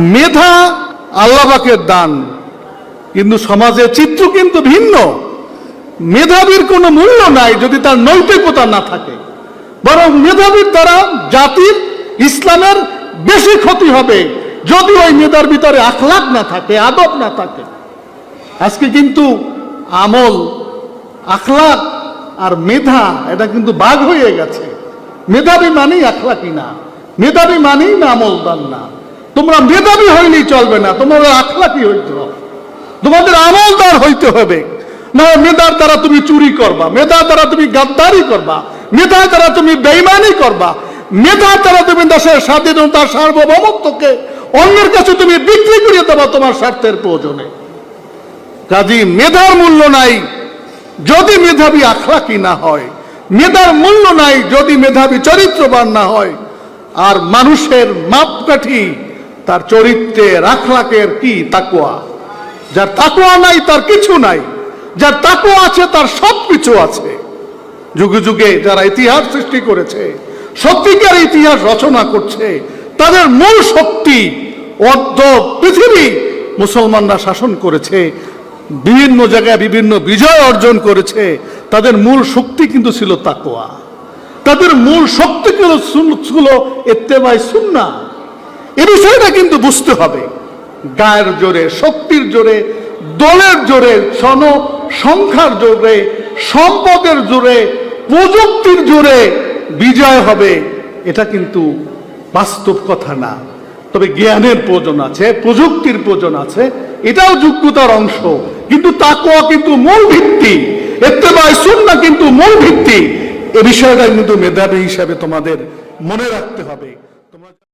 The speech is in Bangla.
মেধা আল্লাহবাকের দান। কিন্তু সমাজের চিত্র কিন্তু ভিন্ন। মেধাবীর কোনো মূল্য নাই যদি তার নৈতিকতা না থাকে। বরং মেধাবীর দ্বারা জাতির, ইসলামের বেশি ক্ষতি হবে যদি ওই মেধার ভিতরে আখলাক না থাকে, আদব না থাকে। আজকে কিন্তু আমল, আখলাক আর মেধা, এটা কিন্তু বাঘ হয়ে গেছে। মেধাবী মানেই আখলাকি না। মেধাবী মানেই না আমল দান না। তোমরা মেধাবী হইলেই চলবে না তোমাদের আখলাকি হইতে হবে। তোমাদের আমলদার হইতে হবে। না, মেধার দ্বারা তুমি চুরি করবা, মেধার দ্বারা তুমি গাদ্দারি করবা, মেধার দ্বারা তুমি বেইমানি করবা, মেধার দ্বারা তুমি দেশের স্বাধীনতা সার্বভৌমত্বকে অন্যের কাছে তুমি বিক্রি করে দেবা তোমার স্বার্থের প্রয়োজনে। কাজী, মেধার মূল্য নাই, যদি মেধাবী আখলাকি না হয়, মেধার মূল্য নাই যদি মেধাবী চরিত্রবান না হয়, আর মানুষের মাপকাঠি তার চরিত্রের আখলাকের কি তাকুয়া? যার তাকুয়া নাই, তার কিছু নাই। যার তাকুয়া আছে, তার সব কিছু আছে। যুগে যুগে যারা ইতিহাস সৃষ্টি করেছে, সত্যিকার ইতিহাস রচনা করছে, তাদের মূল শক্তি অর্ধ পৃথিবী। মুসলমানরা শাসন করেছে, বিভিন্ন জায়গায় বিভিন্ন বিজয় অর্জন করেছে। তাদের মূল শক্তি কিন্তু ছিল তাকোয়া। তাদের মূল শক্তি ছিল এত্তেবাই সুন্না এ বিষয়টা কিন্তু বুঝতে হবে। গায়ের জোরে, শক্তির জোরে, দলের জোরে জন সংখ্যার জোরে, সম্পদের জোরে, প্রযুক্তির জোরে বিজয় হবে। এটা কিন্তু বাস্তব কথা না। তবে জ্ঞানের প্রয়োজন আছে, প্রযুক্তির প্রয়োজন আছে, এটাও যোগ্যতার অংশ। কিন্তু তাকোয়া কিন্তু মূল ভিত্তি এত্তেবাই সুন্না কিন্তু মূল ভিত্তি। এ বিষয়টা কিন্তু মেধাবী হিসাবে তোমাদের মনে রাখতে হবে।